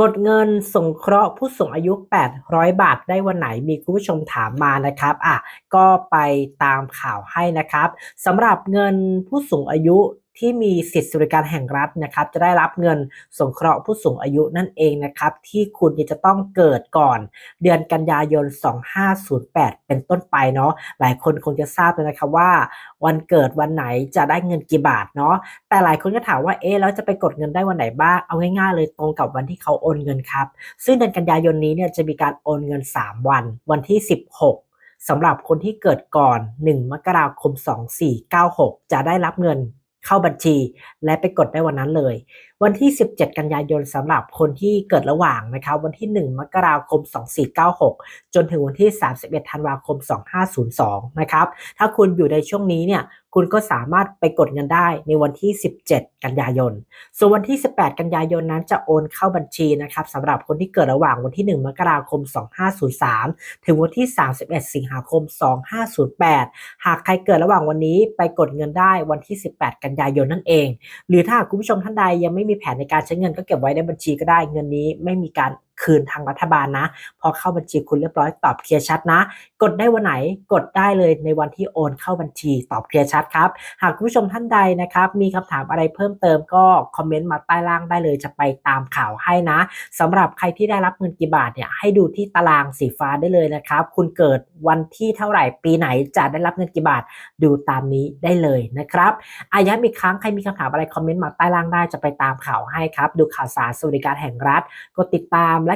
กดเงินสงเคราะห์ผู้สูงอายุ 800 บาทได้วันไหนมีคุณผู้ชมถามมานะครับอะก็ไปตามข่าวให้นะครับสำหรับเงินผู้สูงอายุ ที่มีสิทธิบริการแห่งรัฐนะครับ จะได้รับเงินสงเคราะห์ผู้สูงอายุนั่นเองนะครับ ที่คุณจะต้องเกิดก่อน เดือนกันยายน 2508 เป็นต้นไปเนาะหลายคนคงจะทราบเลยนะครับว่า วันเกิดวันไหนจะได้เงินกี่บาทเนาะแต่หลายคนก็ถามว่าเอ๊ะแล้วจะไปกดเงินได้วันไหนบ้างเอาง่ายๆเลยตรงกับวันที่เขาโอนเงินครับ ซึ่งเดือนกันยายนนี้เนี่ยจะมีการโอนเงิน 3 วัน วันที่ 16สำหรับคนที่เกิดก่อน 1 มกราคม 2496 จะได้รับเงิน เข้าบัญชี และไปกดได้วันนั้นเลย วันที่ 17 กันยายนสำหรับคนที่เกิดระหว่างนะครับวันที่ 1 มกราคม 2496 จนถึงวันที่ 31 ธันวาคม 2502 นะครับถ้าคุณอยู่ในช่วงนี้เนี่ยคุณก็สามารถไปกดเงินได้ในวันที่ 17 กันยายน ส่วนวันที่ 18 กันยายนนั้นจะโอนเข้าบัญชีนะครับสำหรับคนที่เกิดระหว่างวันที่ 1 มกราคม 2503 ถึงวันที่ 31 สิงหาคม 2508 หากใครเกิดระหว่างวันนี้ไปกดเงินได้วันที่ 18 กันยายนนั่นเอง หรือถ้าคุณผู้ชมท่านใดยังไม่มีแผนในการใช้เงินก็เก็บไว้ในบัญชีก็ได้เงินนี้ไม่มีการ คืนทางรัฐบาลนะ พอเข้าบัญชีคุณเรียบร้อยตอบเคลียร์ชัดนะ กดได้วันไหนกดได้เลยในวันที่โอนเข้าบัญชีตอบเคลียร์ชัดครับ หากคุณผู้ชมท่านใดนะครับ มีคำถามอะไรเพิ่มเติมก็คอมเมนต์มาใต้ล่างได้เลยจะไปตามข่าวให้นะสำหรับใครที่ได้รับเงินกี่บาทเนี่ยให้ดูที่ตารางสีฟ้าได้เลยนะครับ คุณเกิดวันที่เท่าไหร่ปีไหนจะได้รับเงินกี่บาทดูตามนี้ได้เลยนะครับอาย้ำอีกครั้งใครมีคำถามอะไรคอมเมนต์มาใต้ล่างได้จะไปตามข่าวให้ครับ ดูข่าวสารสวัสดิการแห่งรัฐกดติดตามและ